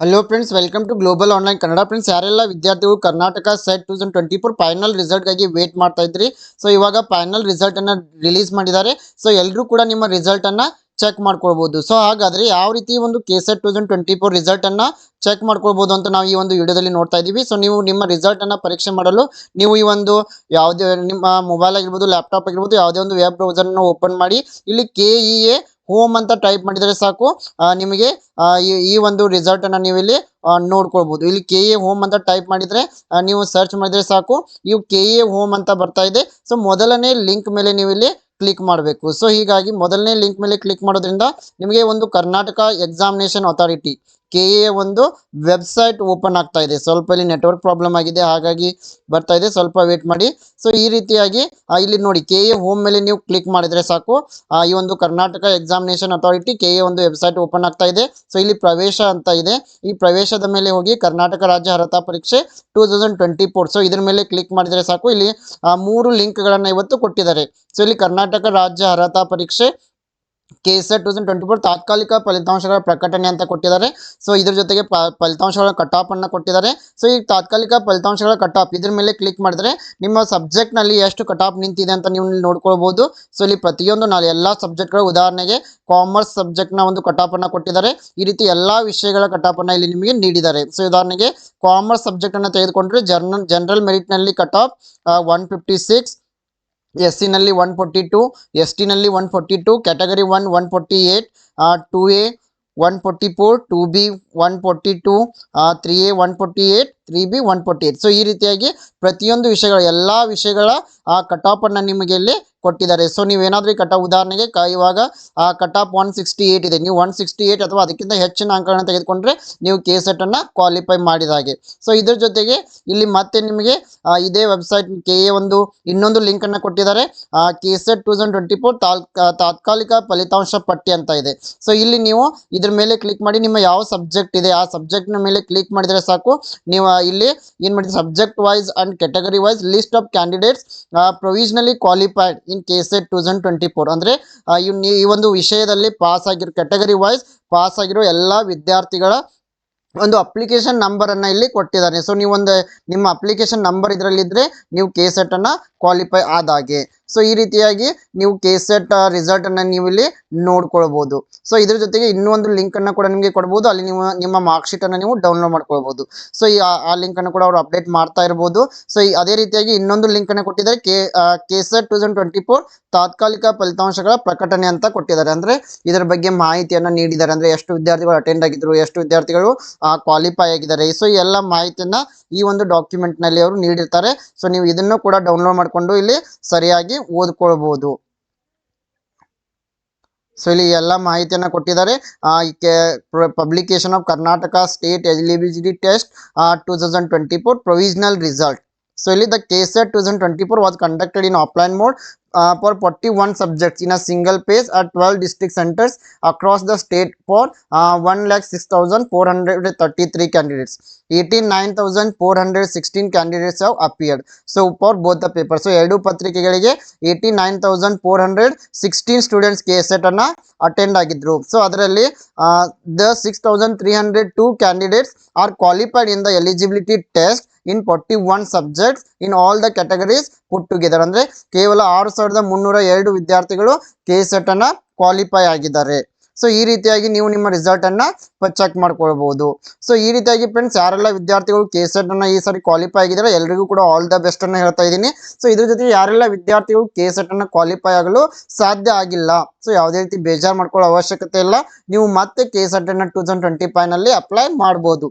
Hello friends welcome to global online Kannada friends ಯಾರೆಲ್ಲ ವಿದ್ಯಾರ್ಥಿಗಳು Karnataka SET two thousand twenty four final ರಿಸಲ್ಟ್ಗಾಗಿ wait ಮಾಡ್ತಾ ಇದ್ರಿ? So ಇವಾಗ final ರಿಸಲ್ಟನ್ನು ರಿಲೀಸ್ ಮಾಡಿದ್ದಾರೆ. ಸೊ ಎಲ್ಲರೂ ಕೂಡ ನಿಮ್ಮ ರಿಸಲ್ಟನ್ನು ಚೆಕ್ ಮಾಡ್ಕೊಳ್ಬೋದು. ಸೊ ಹಾಗಾದರೆ ಯಾವ ರೀತಿ ಒಂದು K SET two thousand twenty four ರಿಸಲ್ಟನ್ನು ಚೆಕ್ ಮಾಡ್ಕೊಳ್ಬೋದು ಅಂತ ನಾವು ಈ ಒಂದು ವಿಡಿಯೋದಲ್ಲಿ ನೋಡ್ತಾ ಇದ್ದೀವಿ. ಸೊ ನೀವು ನಿಮ್ಮ ರಿಸಲ್ಟನ್ನು ಪರೀಕ್ಷೆ ಮಾಡಲು ನೀವು ಈ ಒಂದು ಯಾವುದೇ ನಿಮ್ಮ ಮೊಬೈಲ್ ಆಗಿರ್ಬೋದು ಲ್ಯಾಪ್ಟಾಪ್ ಆಗಿರ್ಬೋದು, ಯಾವುದೇ ಒಂದು ವೆಬ್ ಬ್ರೌಸರ್ನ ಓಪನ್ ಮಾಡಿ, ಇಲ್ಲಿ ಕೆ ಇ ಎ ಹೋಮ್ ಅಂತ ಟೈಪ್ ಮಾಡಿದರೆ ಸಾಕು. ನಿಮಗೆ ಈ ಒಂದು ರಿಸಲ್ಟ್ ಅನ್ನ ನೀವು ಇಲ್ಲಿ ನೋಡ್ಕೊಳ್ಬಹುದು ಇಲ್ಲಿ ಕೆ ಎ ಹೋಮ್ ಅಂತ ಟೈಪ್ ಮಾಡಿದ್ರೆ ನೀವು ಸರ್ಚ್ ಮಾಡಿದ್ರೆ ಸಾಕು. ಇವು ಕೆ ಎ ಹೋಮ್ ಅಂತ ಬರ್ತಾ ಇದೆ. ಸೊ ಮೊದಲನೇ ಲಿಂಕ್ ಮೇಲೆ ನೀವು ಇಲ್ಲಿ ಕ್ಲಿಕ್ ಮಾಡಬೇಕು. ಸೊ ಹೀಗಾಗಿ ಮೊದಲನೇ ಲಿಂಕ್ ಮೇಲೆ ಕ್ಲಿಕ್ ಮಾಡೋದ್ರಿಂದ ನಿಮಗೆ ಒಂದು Karnataka examination authority K A ಒಂದು ವೆಬ್ಸೈಟ್ ಓಪನ್ ಆಗ್ತಾ ಇದೆ. ಸ್ವಲ್ಪ ಇಲ್ಲಿ ನೆಟ್ವರ್ಕ್ ಪ್ರಾಬ್ಲಮ್ ಆಗಿದೆ. ಹಾಗಾಗಿ ಬರ್ತಾ ಇದೆ. ಸ್ವಲ್ಪ ವೇಟ್ ಮಾಡಿ. ಸೊ ಈ ರೀತಿಯಾಗಿ ಇಲ್ಲಿ ನೋಡಿ, ಕೆ ಎ ಹೋಮ್ ಮೇಲೆ ನೀವು ಕ್ಲಿಕ್ ಮಾಡಿದ್ರೆ ಸಾಕು. ಈ ಒಂದು Karnataka examination authority K A ಒಂದು ವೆಬ್ಸೈಟ್ ಓಪನ್ ಆಗ್ತಾ ಇದೆ. ಸೊ ಇಲ್ಲಿ ಪ್ರವೇಶ ಅಂತ ಇದೆ. ಈ ಪ್ರವೇಶದ ಮೇಲೆ ಹೋಗಿ ಕರ್ನಾಟಕ ರಾಜ್ಯ ಅರ್ಹತಾ ಪರೀಕ್ಷೆ two thousand twenty four so ಇದ್ರ ಮೇಲೆ ಕ್ಲಿಕ್ ಮಾಡಿದರೆ ಸಾಕು. ಇಲ್ಲಿ ಮೂರು ಲಿಂಕ್ಗಳನ್ನು ಇವತ್ತು ಕೊಟ್ಟಿದ್ದಾರೆ. ಸೊ ಇಲ್ಲಿ ಕರ್ನಾಟಕ ರಾಜ್ಯ ಅರ್ಹತಾ ಪರೀಕ್ಷೆ K SET two thousand twenty four ತಾತ್ಕಾಲಿಕ ಫಲಿತಾಂಶಗಳ ಪ್ರಕಟಣೆ ಅಂತ ಕೊಟ್ಟಿದ್ದಾರೆ. ಸೊ ಇದ್ರ ಜೊತೆಗೆ ಫಲಿತಾಂಶಗಳ ಕಟ್ ಆಫ್ ಅನ್ನು ಕೊಟ್ಟಿದ್ದಾರೆ. ಸೊ ಈ ತಾತ್ಕಾಲಿಕ ಫಲಿತಾಂಶಗಳ ಕಟ್ ಆಫ್ ಇದ್ರ ಮೇಲೆ ಕ್ಲಿಕ್ ಮಾಡಿದ್ರೆ ನಿಮ್ಮ ಸಬ್ಜೆಕ್ಟ್ನಲ್ಲಿ ಎಷ್ಟು ಕಟ್ ಆಫ್ ನಿಂತಿದೆ ಅಂತ ನೀವು ನೋಡ್ಕೊಳ್ಬಹುದು ಸೊ ಇಲ್ಲಿ ಪ್ರತಿಯೊಂದು ನಾಳೆ ಎಲ್ಲ ಸಬ್ಜೆಕ್ಟ್ಗಳ ಉದಾಹರಣೆಗೆ ಕಾಮರ್ಸ್ ಸಬ್ಜೆಕ್ಟ್ನ ಒಂದು ಕಟ್ ಆಫ್ ಅನ್ನು ಕೊಟ್ಟಿದ್ದಾರೆ. ಈ ರೀತಿ ಎಲ್ಲ ವಿಷಯಗಳ ಕಟ್ ಆಫ್ ಅನ್ನು ಇಲ್ಲಿ ನಿಮಗೆ ನೀಡಿದ್ದಾರೆ. ಸೊ ಉದಾಹರಣೆಗೆ ಕಾಮರ್ಸ್ ಸಬ್ಜೆಕ್ಟ್ ಅನ್ನು ತೆಗೆದುಕೊಂಡ್ರೆ journal general ಮೆರಿಟ್ನಲ್ಲಿ cut off one fifty six S ಸಿನಲ್ಲಿ one forty two S ಟಿನಲ್ಲಿ one forty two category one one forty eight two A one forty four two B one forty two three A one forty eight three B one forty eight so ಈ ರೀತಿಯಾಗಿ ಪ್ರತಿಯೊಂದು ವಿಷಯಗಳ, ಎಲ್ಲ ವಿಷಯಗಳ, ಆ cut off ಅನ್ನು ನಿಮಗೆ ಇಲ್ಲಿ ಕೊಟ್ಟಿದ್ದಾರೆ. ಸೊ ನೀವೇನಾದ್ರೂ ಈ ಕಟ್ ಉದಾಹರಣೆಗೆ ಇವಾಗ, ಆ ಆಫ್ ಒನ್ ಸಿಕ್ಸ್ಟಿ ಇದೆ. ನೀವು ಒನ್ ಸಿಕ್ಸ್ಟಿ ಏಯ್ಟ್ ಅಥವಾ ಅದಕ್ಕಿಂತ ಹೆಚ್ಚಿನ ಅಂಕಗಳನ್ನು ತೆಗೆದುಕೊಂಡ್ರೆ ನೀವು ಕೆ ಸೆಟ್ ಅನ್ನು ಕ್ವಾಲಿಫೈ ಮಾಡಿದ ಹಾಗೆ. ಸೊ ಇದ್ರ ಜೊತೆಗೆ ಇಲ್ಲಿ ಮತ್ತೆ ನಿಮಗೆ ಇದೇ ವೆಬ್ಸೈಟ್ ಕೆ ಎ ಒಂದು, ಇನ್ನೊಂದು ಲಿಂಕ್ ಅನ್ನು ಕೊಟ್ಟಿದ್ದಾರೆ. K SET two thousand twenty four ತಾತ್ಕಾಲಿಕ ಫಲಿತಾಂಶ ಪಟ್ಟಿ ಅಂತ ಇದೆ. ಸೊ ಇಲ್ಲಿ ನೀವು ಇದ್ರ ಮೇಲೆ ಕ್ಲಿಕ್ ಮಾಡಿ ನಿಮ್ಮ ಯಾವ ಸಬ್ಜೆಕ್ಟ್ ಇದೆ, ಆ ಸಬ್ಜೆಕ್ಟ್ನ ಮೇಲೆ ಕ್ಲಿಕ್ ಮಾಡಿದ್ರೆ ಸಾಕು. ನೀವು ಇಲ್ಲಿ ಏನ್ ಮಾಡಿದ್ರೆ subject wise and category wise list of candidates provisionally qualified in K SET two thousand twenty four ಅಂದರೆ ಈ ಒಂದು ವಿಷಯದಲ್ಲಿ ಪಾಸ್ ಆಗಿರೋ ಕ್ಯಾಟಗರಿ ವೈಸ್ ಪಾಸ್ ಆಗಿರೋ ಎಲ್ಲ ವಿದ್ಯಾರ್ಥಿಗಳ ಒಂದು ಅಪ್ಲಿಕೇಶನ್ ನಂಬರನ್ನು ಇಲ್ಲಿ ಕೊಟ್ಟಿದ್ದಾರೆ. ಸೊ ನೀವೊಂದು, ನಿಮ್ಮ ಅಪ್ಲಿಕೇಶನ್ ನಂಬರ್ ಇದರಲ್ಲಿದ್ದರೆ ನೀವು ಕೆ ಸೆಟನ್ನು ಕ್ವಾಲಿಫೈ ಆದ ಹಾಗೆ. ಸೊ ಈ ರೀತಿಯಾಗಿ ನೀವು ಕೆ ಸೆಟ್ ಅನ್ನ ನೀವು ಇಲ್ಲಿ ನೋಡ್ಕೊಳ್ಬಹುದು ಸೊ ಇದ್ರ ಜೊತೆಗೆ ಇನ್ನೊಂದು ಲಿಂಕ್ ಅನ್ನ ಕೂಡ ನಿಮಗೆ ಕೊಡಬಹುದು ಅಲ್ಲಿ ನೀವು ನಿಮ್ಮ ಮಾರ್ಕ್ ಶೀಟ್ ಅನ್ನ ನೀವು ಡೌನ್ಲೋಡ್ ಮಾಡ್ಕೊಳ್ಬಹುದು ಸೊ ಈ, ಆ- ಲಿಂಕ್ ಅನ್ನು ಕೂಡ ಅವರು ಅಪ್ಡೇಟ್ ಮಾಡ್ತಾ ಇರಬಹುದು ಸೊ ಅದೇ ರೀತಿಯಾಗಿ ಇನ್ನೊಂದು ಲಿಂಕ್ ಅನ್ನ ಕೊಟ್ಟಿದ್ದಾರೆ. K K SET two thousand twenty four ತಾತ್ಕಾಲಿಕ ಫಲಿತಾಂಶಗಳ ಪ್ರಕಟಣೆ ಅಂತ ಕೊಟ್ಟಿದ್ದಾರೆ. ಅಂದ್ರೆ ಇದರ ಬಗ್ಗೆ ಮಾಹಿತಿಯನ್ನು ನೀಡಿದ್ದಾರೆ. ಅಂದ್ರೆ ಎಷ್ಟು ವಿದ್ಯಾರ್ಥಿಗಳು ಅಟೆಂಡ್ ಆಗಿದ್ರು, ಎಷ್ಟು ವಿದ್ಯಾರ್ಥಿಗಳು ಕ್ವಾಲಿಫೈ ಆಗಿದ್ದಾರೆ. ಸೊ ಎಲ್ಲ ಮಾಹಿತಿಯನ್ನ ಈ ಒಂದು ಡಾಕ್ಯುಮೆಂಟ್ನಲ್ಲಿ ಅವರು ನೀಡಿರ್ತಾರೆ. ಸೊ ನೀವು ಇದನ್ನು ಕೂಡ ಡೌನ್ಲೋಡ್ ಮಾಡಿಕೊಂಡು ಇಲ್ಲಿ ಸರಿಯಾಗಿ ಓದ್ಕೊಳ್ಬೋದು. ಸೊ ಇಲ್ಲಿ ಎಲ್ಲ ಮಾಹಿತಿಯನ್ನು ಕೊಟ್ಟಿದ್ದಾರೆ. Publication of Karnataka state eligibility test two thousand twenty four provisional result for forty one subjects in a single page at twelve district centres across the state for one lakh six thousand four hundred thirty three candidates eighteen nine thousand four hundred sixteen candidates have appeared so for both paper so ಎರಡು ಪತ್ರಿಕೆಗಳಿಗೆ eighty nine thousand four hundred sixteen students K SET ಅನ್ನ attend ಆಗಿದ್ರು. So ಅದರಲ್ಲಿ the six thousand in forty one subjects in all the categories put together ಅಂದ್ರೆ ಕೇವಲ ಆರು ಸಾವಿರದ ಮುನ್ನೂರ ಎರಡು ವಿದ್ಯಾರ್ಥಿಗಳು ಕೆ ಸೆಟ್ ಅನ್ನ ಕ್ವಾಲಿಫೈ ಆಗಿದ್ದಾರೆ. ಸೊ ಈ ರೀತಿಯಾಗಿ ನೀವು ನಿಮ್ಮ ರಿಸಲ್ಟ್ ಅನ್ನ ಚೆಕ್ ಮಾಡ್ಕೊಳ್ಬಹುದು ಸೊ ಈ ರೀತಿಯಾಗಿ ಫ್ರೆಂಡ್ಸ್ ಯಾರೆಲ್ಲ ವಿದ್ಯಾರ್ಥಿಗಳು ಕೆ ಸೆಟ್ ಅನ್ನ ಈ ಸಾರಿ ಕ್ವಾಲಿಫೈ ಆಗಿದ್ದಾರೆ, ಎಲ್ರಿಗೂ ಕೂಡ ಆಲ್ ದ ಬೆಸ್ಟ್ ಅನ್ನ ಹೇಳ್ತಾ ಇದ್ದೀನಿ. ಸೊ ಇದ್ರ ಜೊತೆ ಯಾರೆಲ್ಲ ವಿದ್ಯಾರ್ಥಿಗಳು ಕೆ ಸೆಟ್ ಅನ್ನ ಕ್ವಾಲಿಫೈ ಆಗಲು ಸಾಧ್ಯ ಆಗಿಲ್ಲ ಸೊ ಯಾವುದೇ ರೀತಿ ಬೇಜಾರು ಮಾಡ್ಕೊಳ್ಳೋ ಅವಶ್ಯಕತೆ ಇಲ್ಲ, ನೀವು ಮತ್ತೆ ಕೆ ಸೆಟ್ ಅನ್ನ ಟೂ ತೌಸಂಡ್ ಟ್ವೆಂಟಿ ಫೈವ್ನಲ್ಲಿ ಅಪ್ಲೈ ಮಾಡ್ಬೋದು.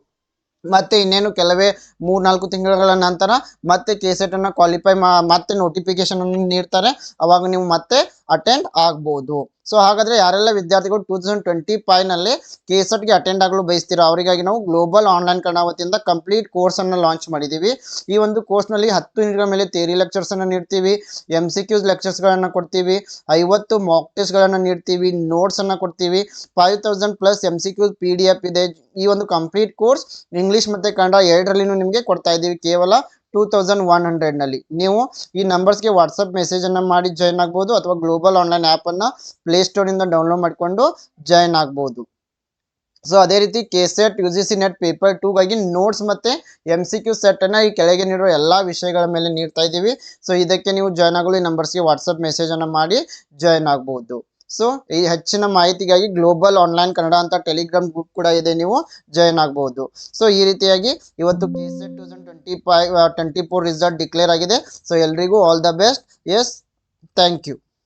ಮತ್ತೆ ಇನ್ನೇನು ಕೆಲವೇ ಮೂರ್ನಾಲ್ಕು ತಿಂಗಳ ನಂತರ ಮತ್ತೆ ಕೆ ಅನ್ನ ಕ್ವಾಲಿಫೈ ಮತ್ತೆ ನೋಟಿಫಿಕೇಶನ್ ಅನ್ನು ನೀಡ್ತಾರೆ. ಅವಾಗ ನೀವು ಮತ್ತೆ ಅಟೆಂಡ್ ಆಗ್ಬೋದು. ಸೊ ಹಾಗಾದ್ರೆ ಯಾರೆಲ್ಲ ವಿದ್ಯಾರ್ಥಿಗಳು ಟೂ ತೌಸಂಡ್ ಟ್ವೆಂಟಿ ಫೈವ್ನಲ್ಲಿ ಕೆ ಸೆಟ್ಗೆ ಅಟೆಂಡ್ ಆಗಲು ಬಯಸ್ತೀರೋ ಅವರಿಗಾಗಿ ನಾವು ಗ್ಲೋಬಲ್ ಆನ್ಲೈನ್ ಕನ್ನಡ ವತಿಯಿಂದ ಕಂಪ್ಲೀಟ್ ಕೋರ್ಸನ್ನು ಲಾಂಚ್ ಮಾಡಿದ್ದೀವಿ ಈ ಒಂದು ಕೋರ್ಸ್ನಲ್ಲಿ ಹತ್ತು ಯೂನಿಟ್ಗಳ ಮೇಲೆ ಥಿಯರಿ ಲೆಕ್ಚರ್ಸನ್ನು ನೀಡ್ತೀವಿ ಎಂ ಸಿ ಕ್ಯೂಸ್ ಲೆಕ್ಚರ್ಸ್ಗಳನ್ನು ಕೊಡ್ತೀವಿ, ಐವತ್ತು ಮಾಕ್ ಟೆಸ್ಟ್ಗಳನ್ನು ನೀಡ್ತೀವಿ ನೋಟ್ಸನ್ನು ಕೊಡ್ತೀವಿ five thousand plus M C Qs P D F ಇದೆ. ಈ ಒಂದು ಕಂಪ್ಲೀಟ್ ಕೋರ್ಸ್ ಇಂಗ್ಲೀಷ್ ಮತ್ತು ಕನ್ನಡ ಎರಡರಲ್ಲಿನೂ ನಿಮಗೆ ಕೊಡ್ತಾ ಇದ್ದೀವಿ. ಕೇವಲ ಟೂ ತೌಸಂಡ್ ಒನ್ ಹಂಡ್ರೆಡ್ನಲ್ಲಿ ನೀವು ಈ ನಂಬರ್ಸ್ಗೆ ವಾಟ್ಸಪ್ ಮೆಸೇಜನ್ನು ಮಾಡಿ ಜಾಯ್ನ್ ಆಗ್ಬೋದು ಅಥವಾ ಗ್ಲೋಬಲ್ ಆನ್ಲೈನ್ ಆ್ಯಪನ್ನು ಪ್ಲೇಸ್ಟೋರಿಂದ ಡೌನ್ಲೋಡ್ ಮಾಡಿಕೊಂಡು ಜಾಯ್ನ್ ಆಗ್ಬೋದು. ಸೊ ಅದೇ ರೀತಿ K SET U G C NET paper ಟೂಗಾಗಿ notes ಮತ್ತು ಎಂ ಸಿ ಕ್ಯೂ ಸೆಟ್ಟನ್ನು ಈ ಕೆಳಗೆ ನೀಡುವ ಎಲ್ಲ ವಿಷಯಗಳ ಮೇಲೆ ನೀಡ್ತಾ ಇದ್ದೀವಿ. ಸೊ ಇದಕ್ಕೆ ನೀವು ಜಾಯ್ನ್ ಆಗಲು ಈ ನಂಬರ್ಸ್ಗೆ ವಾಟ್ಸಪ್ ಮೆಸೇಜನ್ನು ಮಾಡಿ ಜಾಯ್ನ್ ಆಗ್ಬೋದು. ಸೊ ಈ ಹೆಚ್ಚಿನ ಮಾಹಿತಿಗಾಗಿ ಗ್ಲೋಬಲ್ ಆನ್ಲೈನ್ ಕನ್ನಡ ಅಂತ ಟೆಲಿಗ್ರಾಮ್ ಗ್ರೂಪ್ ಕೂಡ ಇದೆ, ನೀವು ಜಾಯ್ನ್ ಆಗಬಹುದು ಸೊ ಈ ರೀತಿಯಾಗಿ ಇವತ್ತು K SET two thousand twenty five twenty four result declare ಆಗಿದೆ. ಸೊ ಎಲ್ರಿಗೂ ಆಲ್ ದ ಬೆಸ್ಟ್ ಎಸ್ ಥ್ಯಾಂಕ್ ಯು